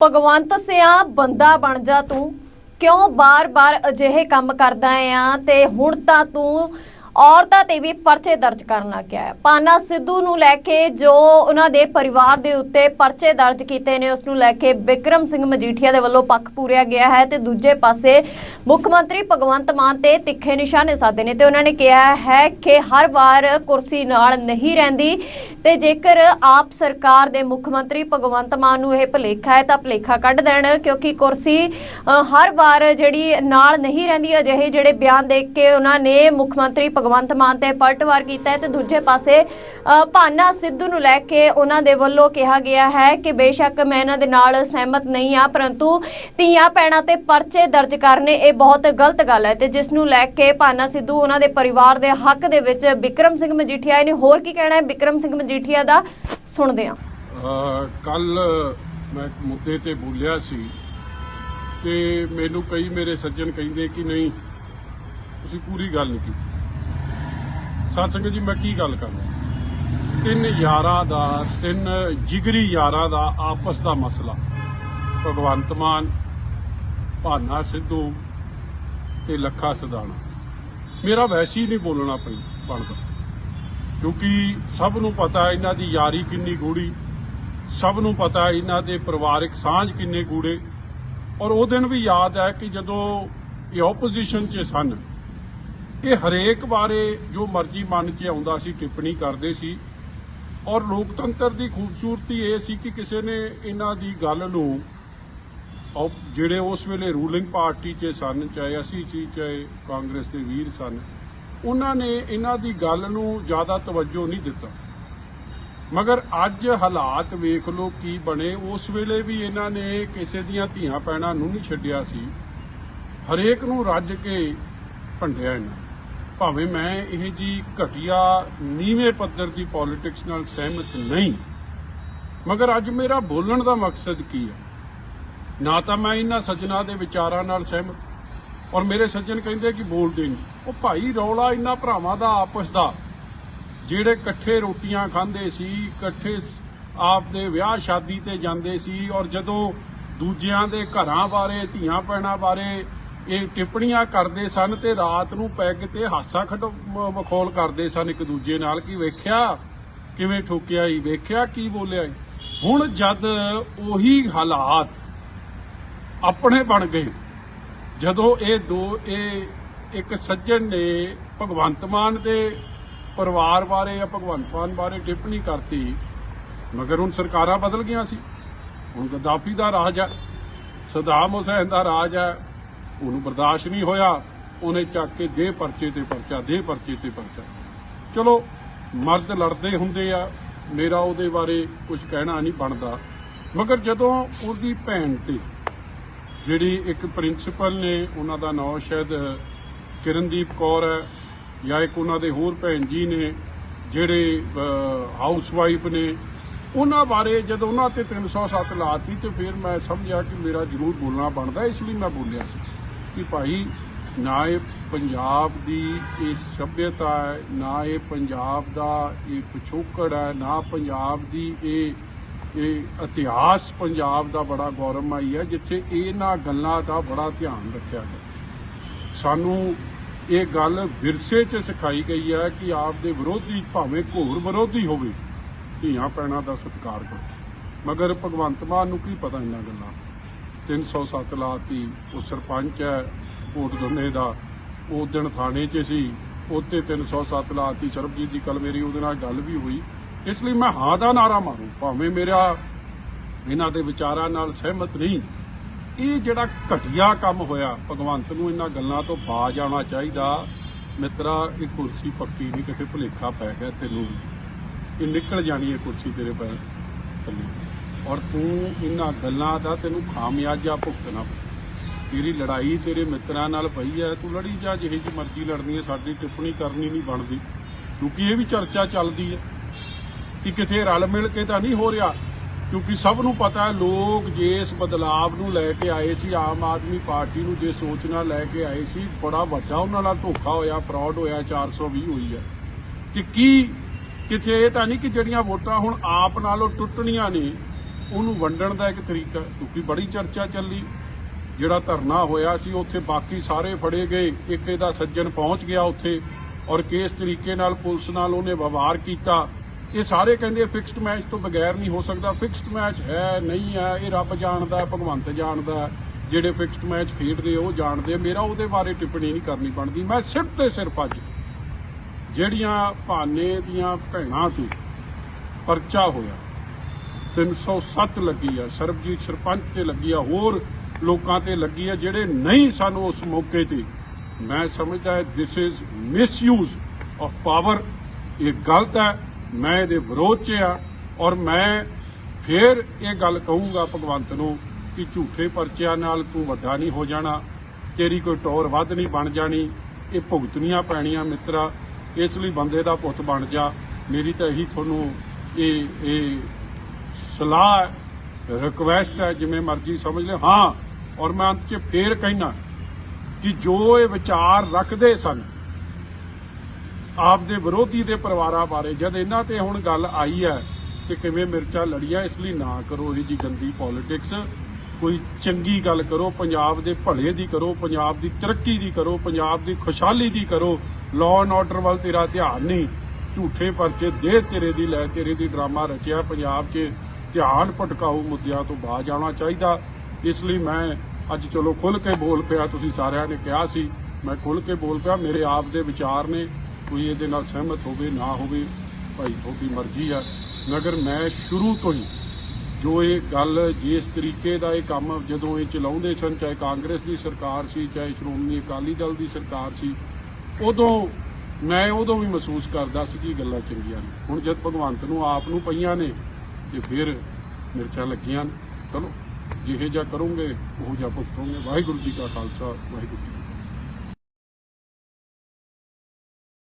ਭਗਵੰਤ ਸਿਆ, ਬੰਦਾ ਬਣ ਜਾ ਤੂੰ। ਕਿਉਂ ਬਾਰ-ਬਾਰ ਅਜਿਹੇ ਕੰਮ ਕਰਦਾ ਆ ਤੇ ਹੁਣ ਤਾਂ ਤੂੰ ਔਰਤਾਂ ਤੇ ਵੀ ਪਰਚੇ ਦਰਜ ਕਰਨ ਲੱਗ ਗਿਆ ਹੈ। ਪਾਨਾ ਸਿੱਧੂ ਨੂੰ ਲੈ ਕੇ ਜੋ ਉਹਨਾਂ ਦੇ ਪਰਿਵਾਰ ਦੇ ਉੱਤੇ ਪਰਚੇ ਦਰਜ ਕੀਤੇ ਨੇ, ਉਸ ਨੂੰ ਲੈ ਕੇ ਵਿਕਰਮ ਸਿੰਘ ਮਜੀਠੀਆ ਦੇ ਵੱਲੋਂ ਪੱਖ ਪੂਰਿਆ ਗਿਆ ਹੈ ਤੇ ਦੂਜੇ ਪਾਸੇ ਮੁੱਖ ਮੰਤਰੀ ਭਗਵੰਤ ਮਾਨ ਤੇ ਤਿੱਖੇ ਨਿਸ਼ਾਨੇ ਸਾਧੇ ਨੇ ਤੇ ਉਹਨਾਂ ਨੇ ਕਿਹਾ ਹੈ ਕਿ ਹਰ ਵਾਰ ਕੁਰਸੀ ਨਾਲ ਨਹੀਂ ਰਹਿੰਦੀ ਤੇ ਜੇਕਰ ਆਪ ਸਰਕਾਰ ਦੇ ਮੁੱਖ ਮੰਤਰੀ ਭਗਵੰਤ ਮਾਨ ਨੂੰ ਇਹ ਭਲੇਖਾ ਹੈ ਤਾਂ ਭਲੇਖਾ ਕੱਢ ਦੇਣ, ਕਿਉਂਕਿ ਕੁਰਸੀ ਹਰ ਵਾਰ ਜਿਹੜੀ ਨਾਲ ਨਹੀਂ ਰਹਿੰਦੀ, ਅਜਿਹੇ ਜਿਹੜੇ ਬਿਆਨ ਦੇਖ ਕੇ ਉਹਨਾਂ ਨੇ ਮੁੱਖ ਮੰਤਰੀ ਭਗਵੰਤ ਭਗਵੰਤ ਮਾਨ ਤੇ ਪਲਟਵਾਰ ਕੀਤਾ ਹੈ ਤੇ ਦੂਜੇ ਪਾਸੇ ਭਾਨਾ ਸਿੱਧੂ ਨੂੰ ਲੈ ਕੇ ਉਹਨਾਂ ਦੇ ਵੱਲੋਂ ਕਿਹਾ ਗਿਆ ਹੈ ਕਿ ਬੇਸ਼ੱਕ ਮੈਂ ਇਹਨਾਂ ਦੇ ਨਾਲ ਸਹਿਮਤ ਨਹੀਂ ਆ ਪਰੰਤੂ ਧੀਆਂ ਪੈਣਾ ਤੇ ਪਰਚੇ ਦਰਜ ਕਰਨੇ ਇਹ ਬਹੁਤ ਗਲਤ ਗੱਲ ਹੈ ਤੇ ਜਿਸ ਨੂੰ ਲੈ ਕੇ ਭਾਨਾ ਸਿੱਧੂ ਉਹਨਾਂ ਦੇ ਪਰਿਵਾਰ ਦੇ ਹੱਕ ਦੇ ਵਿੱਚ ਵਿਕਰਮ ਸਿੰਘ ਮਜੀਠੀਆ ਨੇ ਹੋਰ ਕੀ ਕਹਿਣਾ ਹੈ? ਵਿਕਰਮ ਸਿੰਘ ਮਜੀਠੀਆ ਦਾ ਸੁਣਦੇ ਹਾਂ। ਕੱਲ ਮੈਂ ਮੁੱਦੇ ਤੇ ਬੋਲਿਆ ਸੀ ਤੇ ਮੈਨੂੰ ਕਈ ਮੇਰੇ ਸੱਜਣ ਕਹਿੰਦੇ ਕਿ ਨਹੀਂ, ਤੁਸੀਂ ਪੂਰੀ ਗੱਲ ਨਹੀਂ ਕੀਤੀ। ਸਤਸੰਗ ਜੀ, ਮੈਂ ਕੀ ਗੱਲ ਕਰਦਾ ਤਿੰਨ ਯਾਰਾਂ ਦਾ, ਤਿੰਨ ਜਿਗਰੀ ਯਾਰਾਂ ਦਾ ਆਪਸ ਦਾ ਮਸਲਾ। ਭਗਵੰਤ ਮਾਨ, ਭਾਨਾ ਸਿੱਧੂ ਤੇ ਲੱਖਾ ਸਦਾਣਾ ਮੇਰਾ ਵੈਸੇ ਹੀ ਨਹੀਂ ਬੋਲਣਾ ਪਈ, ਬਣਦਾ। ਕਿਉਂਕਿ ਸਭ ਨੂੰ ਪਤਾ ਹੈ ਇਹਨਾਂ ਦੀ ਯਾਰੀ ਕਿੰਨੀ ਗੂੜੀ ਸਭ ਨੂੰ ਪਤਾ ਹੈ ਇਹਨਾਂ ਦੇ ਪਰਿਵਾਰਿਕ ਸਾਂਝ ਕਿੰਨੇ ਗੂੜੇ ਔਰ ਉਹ ਦਿਨ ਵੀ ਯਾਦ ਹੈ ਕਿ ਜਦੋਂ ਇਹ ਆਪੋਜੀਸ਼ਨ 'ਚ ਸਨ ਇਹ ਹਰੇਕ ਬਾਰੇ ਜੋ ਮਰਜ਼ੀ ਮਨ 'ਚ ਆਉਂਦਾ ਸੀ, ਟਿੱਪਣੀ ਕਰਦੇ ਸੀ। ਔਰ ਲੋਕਤੰਤਰ ਦੀ ਖੂਬਸੂਰਤੀ ਇਹ ਸੀ ਕਿ ਕਿਸੇ ਨੇ ਇਹਨਾਂ ਦੀ ਗੱਲ ਨੂੰ ਔਰ ਜਿਹੜੇ ਉਸ ਵੇਲੇ ਰੂਲਿੰਗ ਪਾਰਟੀ 'ਚ ਸਨ, ਚਾਹੇ ਅਸੀਂ ਸੀ, ਚਾਹੇ ਕਾਂਗਰਸ ਦੇ ਵੀਰ ਸਨ, ਉਹਨਾਂ ਨੇ ਇਹਨਾਂ ਦੀ ਗੱਲ ਨੂੰ ਜ਼ਿਆਦਾ ਤਵੱਜੋ ਨਹੀਂ ਦਿੱਤਾ। ਮਗਰ ਅੱਜ ਹਾਲਾਤ ਵੇਖ ਲਓ ਕੀ ਬਣੇ। ਉਸ ਵੇਲੇ ਵੀ ਇਹਨਾਂ ਨੇ ਕਿਸੇ ਦੀਆਂ ਧੀਆਂ ਪੈਣਾ ਨੂੰ ਨਹੀਂ ਛੱਡਿਆ ਸੀ। ਹਰੇਕ ਨੂੰ ਰੱਜ ਕੇ ਭੰਡਿਆ ਇਹਨਾਂ ਭਾਵੇਂ ਮੈਂ ਇਹ ਜੀ ਘਟੀਆ ਨੀਵੇਂ ਪੱਧਰ ਦੀ ਪੋਲਿਟਿਕਸ ਨਾਲ ਸਹਿਮਤ ਨਹੀਂ, ਮਗਰ ਅੱਜ ਮੇਰਾ ਬੋਲਣ ਦਾ ਮਕਸਦ ਕੀ ਹੈ? ਨਾ ਤਾਂ ਮੈਂ ਇਹਨਾਂ ਸੱਜਣਾ ਦੇ ਵਿਚਾਰਾਂ ਨਾਲ ਸਹਿਮਤ, ਔਰ ਮੇਰੇ ਸੱਜਣ ਕਹਿੰਦੇ ਕਿ ਬੋਲਦੇ ਨਹੀਂ। ਉਹ ਭਾਈ ਰੌਲਾ ਇਹਨਾਂ ਭਰਾਵਾਂ ਦਾ, ਆਪਸ ਦਾ। ਜਿਹੜੇ ਇਕੱਠੇ ਰੋਟੀਆਂ ਖਾਂਦੇ ਸੀ, ਇਕੱਠੇ ਆਪ ਦੇ ਵਿਆਹ ਸ਼ਾਦੀ ਤੇ ਜਾਂਦੇ ਸੀ, ਔਰ ਜਦੋਂ ਦੂਜਿਆਂ ਦੇ ਘਰਾਂ ਬਾਰੇ ਧੀਆਂ ਪੈਣਾ ਬਾਰੇ ਇਹ ਟਿੱਪਣੀਆਂ ਕਰਦੇ ਸਨ ਤੇ ਰਾਤ ਨੂੰ ਪੈਗ ਤੇ ਹਾਸਾ ਖਟ ਮ- ਮਖੌਲ ਕਰਦੇ ਸਨ ਇੱਕ ਦੂਜੇ ਨਾਲ, ਕਿ ਵੇਖਿਆ ਕਿਵੇਂ ਠੋਕਿਆ ਹੀ ਵੇਖਿਆ ਕੀ ਬੋਲਿਆ ਈ। ਹੁਣ ਜਦ ਉਹੀ ਹਾਲਾਤ ਆਪਣੇ ਬਣ ਗਏ, ਜਦੋਂ ਇਹ ਦੋ, ਇਹ ਇੱਕ ਸੱਜਣ ਨੇ ਭਗਵੰਤ ਮਾਨ ਦੇ ਪਰਿਵਾਰ ਬਾਰੇ ਜਾਂ ਭਗਵੰਤ ਮਾਨ ਬਾਰੇ ਟਿੱਪਣੀ ਕਰਤੀ, ਮਗਰ ਹੁਣ ਸਰਕਾਰਾਂ ਬਦਲ ਗਈਆਂ ਸੀ ਹੁਣ ਗੱਦਾਫੀ ਦਾ ਰਾਜ ਹੈ ਸਦਾਮ ਹੁਸੈਨ ਦਾ ਰਾਜ ਹੈ ਉਹਨੂੰ ਬਰਦਾਸ਼ਤ ਨਹੀਂ ਹੋਇਆ, ਉਹਨੇ ਚੱਕ ਕੇ ਦੇ ਪਰਚੇ ਤੇ ਪਰਚਾ, ਦੇ ਪਰਚੇ ਤੇ ਪਰਚਾ। ਚਲੋ, ਮਰਦ ਲੜਦੇ ਹੁੰਦੇ ਆ, ਮੇਰਾ ਉਹਦੇ ਬਾਰੇ ਕੁਝ ਕਹਿਣਾ ਨਹੀਂ ਬਣਦਾ। ਮਗਰ ਜਦੋਂ ਉਹਦੀ ਭੈਣ ਤੇ, ਜਿਹੜੀ ਇੱਕ ਪ੍ਰਿੰਸੀਪਲ ਨੇ, ਉਹਨਾਂ ਦਾ ਨਾਮ ਸ਼ਾਇਦ ਕਿਰਨਦੀਪ ਕੌਰ ਹੈ, ਜਾਂ ਇੱਕ ਉਹਨਾਂ ਦੇ ਹੋਰ ਭੈਣ ਜੀ ਨੇ, ਜਿਹੜੇ ਹਾਊਸ ਵਾਈਫ ਨੇ, ਉਹਨਾਂ ਬਾਰੇ ਜਦੋਂ ਉਹਨਾਂ ਤੇ 307 ਲਾਤੀ ਤੇ ਫਿਰ ਮੈਂ ਸਮਝਿਆ ਕਿ ਮੇਰਾ ਜ਼ਰੂਰ ਬੋਲਣਾ ਬਣਦਾ, ਇਸ ਲਈ ਮੈਂ ਬੋਲਿਆ ਸੀ। ਕਿ ਭਾਈ ਨਾ ਇਹ ਪੰਜਾਬ ਦੀ ਇਹ ਸੱਭਿਅਤਾ ਹੈ, ਨਾ ਇਹ ਪੰਜਾਬ ਦਾ ਇਹ ਪਿਛੋਕੜ ਹੈ, ਨਾ ਪੰਜਾਬ ਦੀ ਇਹ ਇਹ ਇਤਿਹਾਸ ਪੰਜਾਬ ਦਾ ਬੜਾ ਗੌਰਵਮਈ ਹੈ, ਜਿੱਥੇ ਇਹਨਾਂ ਗੱਲਾਂ ਦਾ ਬੜਾ ਧਿਆਨ ਰੱਖਿਆ ਗਿਆ। ਸਾਨੂੰ ਇਹ ਗੱਲ ਵਿਰਸੇ 'ਚ ਸਿਖਾਈ ਗਈ ਹੈ ਕਿ ਆਪ ਦੇ ਵਿਰੋਧੀ ਭਾਵੇਂ ਘੋਰ ਵਿਰੋਧੀ ਹੋਵੇ ਧੀਆਂ ਪੈਣਾ ਦਾ ਸਤਿਕਾਰ ਕਰੋ। ਮਗਰ ਭਗਵੰਤ ਮਾਨ ਨੂੰ ਕੀ ਪਤਾ ਇਹਨਾਂ ਗੱਲਾਂ 307 ਲਾਤੀ। ਉਹ ਸਰਪੰਚ ਹੈ ਕੋਟ ਦੋਨੇ ਦਾ। ਉਹ ਦਿਨ ਥਾਣੇ 'ਚ ਸੀ ਉੱਤੇ 307 ਲਾਤੀ। ਸਰਬਜੀਤ ਦੀ ਕੱਲ ਮੇਰੀ ਉਹਦੇ ਨਾਲ ਗੱਲ ਵੀ ਹੋਈ। ਇਸ ਲਈ ਮੈਂ ਹਾਂ ਦਾ ਨਾਰਾ ਮਾਰੂ। ਭਾਵੇਂ ਮੇਰਾ ਇਹਨਾਂ ਦੇ ਵਿਚਾਰਾਂ ਨਾਲ ਸਹਿਮਤ ਨਹੀਂ। ਇਹ ਜਿਹੜਾ ਘਟੀਆ ਕੰਮ ਹੋਇਆ, ਭਗਵੰਤ ਨੂੰ ਇਹਨਾਂ ਗੱਲਾਂ ਤੋਂ ਬਾਜ ਆਉਣਾ ਚਾਹੀਦਾ। ਮਿੱਤਰਾ, ਇਹ ਕੁਰਸੀ ਪੱਕੀ ਨਹੀਂ, ਕਿਸੇ ਭੁਲੇਖਾ ਪੈ ਗਿਆ ਤੈਨੂੰ। ਇਹ ਨਿਕਲ ਜਾਣੀ ਹੈ ਕੁਰਸੀ ਤੇਰੇ ਪੈਰ ਥੱਲੇ। ਔਰ ਤੂੰ ਇਹਨਾਂ ਗੱਲਾਂ ਦਾ ਤੈਨੂੰ ਖਾਮਿਆਜਾ ਭੁਗਤਣਾ ਪਊ। ਤੇਰੀ ਲੜਾਈ ਤੇਰੇ ਮਿੱਤਰਾਂ ਨਾਲ ਪਈ ਹੈ ਤੂੰ ਲੜੀ ਜਾ, ਜਿਹੇ ਜੀ ਮਰਜ਼ੀ ਲੜਨੀ ਹੈ ਸਾਡੀ ਟਿੱਪਣੀ ਕਰਨੀ ਨਹੀਂ ਬਣਦੀ ਕਿਉਂਕਿ ਇਹ ਵੀ ਚਰਚਾ ਚੱਲਦੀ ਹੈ ਕਿ ਕਿਤੇ ਰਲ ਮਿਲ ਕੇ ਤਾਂ ਨਹੀਂ ਹੋ ਰਿਹਾ, ਕਿਉਂਕਿ ਸਭ ਨੂੰ ਪਤਾ ਹੈ ਲੋਕ ਜੇ ਇਸ ਬਦਲਾਵ ਨੂੰ ਲੈ ਕੇ ਆਏ ਸੀ, ਆਮ ਆਦਮੀ ਪਾਰਟੀ ਨੂੰ ਜੇ ਸੋਚ ਨਾਲ ਲੈ ਕੇ ਆਏ ਸੀ, ਬੜਾ ਵੱਡਾ ਉਹਨਾਂ ਨਾਲ ਧੋਖਾ ਹੋਇਆ ਫਰਾਡ ਹੋਇਆ 420 ਹੋਈ ਹੈ ਕਿ ਕੀ ਕਿਤੇ ਇਹ ਤਾਂ ਨਹੀਂ ਕਿ ਜਿਹੜੀਆਂ ਵੋਟਾਂ ਹੁਣ ਆਪ ਨਾਲੋਂ ਟੁੱਟਣੀਆਂ ਨੇ ਉਹਨੂੰ ਵੰਡਣ ਦਾ ਇੱਕ ਤਰੀਕਾ, ਕਿਉਂਕਿ ਬੜੀ ਚਰਚਾ ਚੱਲੀ, ਜਿਹੜਾ ਧਰਨਾ ਹੋਇਆ ਸੀ, ਉੱਥੇ ਬਾਕੀ ਸਾਰੇ ਫੜੇ ਗਏ, ਇੱਕ ਇਹਦਾ ਸੱਜਣ ਪਹੁੰਚ ਗਿਆ ਉੱਥੇ, ਔਰ ਕਿਸ ਤਰੀਕੇ ਨਾਲ ਪੁਲਿਸ ਨਾਲ ਉਹਨੇ ਵਿਵਹਾਰ ਕੀਤਾ, ਇਹ ਸਾਰੇ ਕਹਿੰਦੇ ਫਿਕਸਡ ਮੈਚ ਤੋਂ ਬਗੈਰ ਨਹੀਂ ਹੋ ਸਕਦਾ। ਫਿਕਸਡ ਮੈਚ ਹੈ, ਨਹੀਂ ਹੈ, ਇਹ ਰੱਬ ਜਾਣਦਾ ਭਗਵੰਤ ਜਾਣਦਾ ਜਿਹੜੇ ਫਿਕਸਡ ਮੈਚ ਖੇਡਦੇ ਉਹ ਜਾਣਦੇ ਮੇਰਾ ਉਹਦੇ ਬਾਰੇ ਟਿੱਪਣੀ ਨਹੀਂ ਕਰਨੀ ਬਣਦੀ। ਮੈਂ ਸਿਰਫ ਤੇ ਸਿਰਫ ਅੱਜ ਜਿਹੜੀਆਂ ਭਾਨੇ ਦੀਆਂ ਭੈਣਾਂ ਤੋਂ ਪਰਚਾ ਹੋਇਆ 307 ਲੱਗੀ ਆ, ਸਰਬਜੀਤ ਸਰਪੰਚ ਤੇ ਲੱਗੀ ਆ, ਹੋਰ ਲੋਕਾਂ ਤੇ ਲੱਗੀ ਆ, ਜਿਹੜੇ ਨਹੀਂ ਸਾਨੂੰ ਉਸ ਮੌਕੇ ਤੇ। ਮੈਂ ਸਮਝਦਾ this is misuse of power ਇਹ ਗਲਤ ਹੈ, ਮੈਂ ਇਹਦੇ ਵਿਰੋਧ 'ਚ ਆ ਔਰ ਮੈਂ ਫੇਰ ਇਹ ਗੱਲ ਕਹੂੰਗਾ ਭਗਵੰਤ ਨੂੰ ਕਿ ਝੂਠੇ ਪਰਚਿਆਂ ਨਾਲ ਤੂੰ ਵੱਡਾ ਨਹੀਂ ਹੋ ਜਾਣਾ, ਤੇਰੀ ਕੋਈ ਟੌਰ ਵੱਧ ਨਹੀਂ ਬਣ ਜਾਣੀ, ਇਹ ਭੁਗਤਣੀਆਂ ਪੈਣੀਆਂ ਮਿੱਤਰਾ, ਇਸ ਲਈ ਬੰਦੇ ਦਾ ਪੁੱਤ ਬਣ ਜਾ। ਮੇਰੀ ਤਾਂ ਇਹੀ ਤੁਹਾਨੂੰ ਇਹ ਇਹ ਸਲਾਹ ਰਿਕਵੈਸਟ ਹੈ, ਜਿਵੇਂ ਮਰਜ਼ੀ ਸਮਝ ਲਿਓ ਹਾਂ, ਔਰ ਮੈਂ ਅੰਤ 'ਚ ਫੇਰ ਕਹਿਣਾ ਕਿ ਜੋ ਇਹ ਵਿਚਾਰ ਰੱਖਦੇ ਸਨ ਆਪ ਦੇ ਵਿਰੋਧੀ ਦੇ ਪਰਿਵਾਰਾਂ ਬਾਰੇ, ਜਦ ਇਹਨਾਂ ਤੇ ਹੁਣ ਗੱਲ ਆਈ ਹੈ ਕਿ ਕਿਵੇਂ ਮਿਰਚਾਂ ਲੜੀਆਂ, ਇਸ ਲਈ ਨਾ ਕਰੋ ਇਹ ਜੀ ਗੰਦੀ ਪੋਲਿਟਿਕਸ ਕੋਈ ਚੰਗੀ ਗੱਲ ਕਰੋ, ਪੰਜਾਬ ਦੇ ਭਲੇ ਦੀ ਕਰੋ, ਪੰਜਾਬ ਦੀ ਤਰੱਕੀ ਦੀ ਕਰੋ, ਪੰਜਾਬ ਦੀ ਖੁਸ਼ਹਾਲੀ ਦੀ ਕਰੋ। ਲਾਅ ਐਂਡ ਆਰਡਰ ਵੱਲ ਤੇਰਾ ਧਿਆਨ ਨਹੀਂ। ਝੂਠੇ ਪਰਚੇ ਦੇ ਤੇਰੇ ਦੀ, ਲੈ ਤੇਰੇ ਦੀ ਡਰਾਮਾ ਰਚਿਆ ਪੰਜਾਬ 'ਚ। ਧਿਆਨ ਭਟਕਾਊ ਮੁੱਦਿਆਂ ਤੋਂ ਬਾਜ ਆਉਣਾ ਚਾਹੀਦਾ। ਇਸ ਲਈ ਮੈਂ ਅੱਜ ਚਲੋ ਖੁੱਲ ਕੇ ਬੋਲ ਪਿਆ, ਤੁਸੀਂ ਸਾਰਿਆਂ ਨੇ ਕਿਹਾ ਸੀ। ਮੈਂ ਖੁੱਲ ਕੇ ਬੋਲ ਪਿਆ, ਮੇਰੇ ਆਪ ਦੇ ਵਿਚਾਰ ਨੇ। ਕੋਈ ਇਹਦੇ ਨਾਲ ਸਹਿਮਤ ਹੋਵੇ, ਨਾ ਹੋਵੇ, ਭਾਈ ਤੁਹਾਡੀ ਮਰਜ਼ੀ ਆ। ਮਗਰ ਮੈਂ ਸ਼ੁਰੂ ਤੋਂ ਹੀ ਜੋ ਇਹ ਗੱਲ, ਜਿਸ ਤਰੀਕੇ ਦਾ ਇਹ ਕੰਮ ਜਦੋਂ ਇਹ ਚਲਾਉਂਦੇ ਸਨ, ਚਾਹੇ ਕਾਂਗਰਸ ਦੀ ਸਰਕਾਰ ਸੀ, ਚਾਹੇ ਸ਼੍ਰੋਮਣੀ ਅਕਾਲੀ ਦਲ ਦੀ ਸਰਕਾਰ ਸੀ, ਉਦੋਂ ਮੈਂ ਉਦੋਂ ਵੀ ਮਹਿਸੂਸ ਕਰਦਾ ਸੀ ਕਿ ਗੱਲਾਂ ਚੰਗੀਆਂ ਨੇ। ਹੁਣ ਜਦ ਭਗਵੰਤ ਨੂੰ ਆਪ ਨੂੰ ਪਈਆਂ ਨੇ ਤੇ ਫਿਰ ਮਿਰਚਾਂ ਲੱਗੀਆਂ ਨੇ। ਚਲੋ, ਜਿਹੇ ਜਿਹਾ ਕਰੋਗੇ, ਉਹ ਜਿਹਾ ਭੁਗਤੋਗੇ ਵਾਹਿਗੁਰੂ ਜੀ ਕਾ ਖਾਲਸਾ, ਵਾਹਿਗੁਰੂ ਜੀ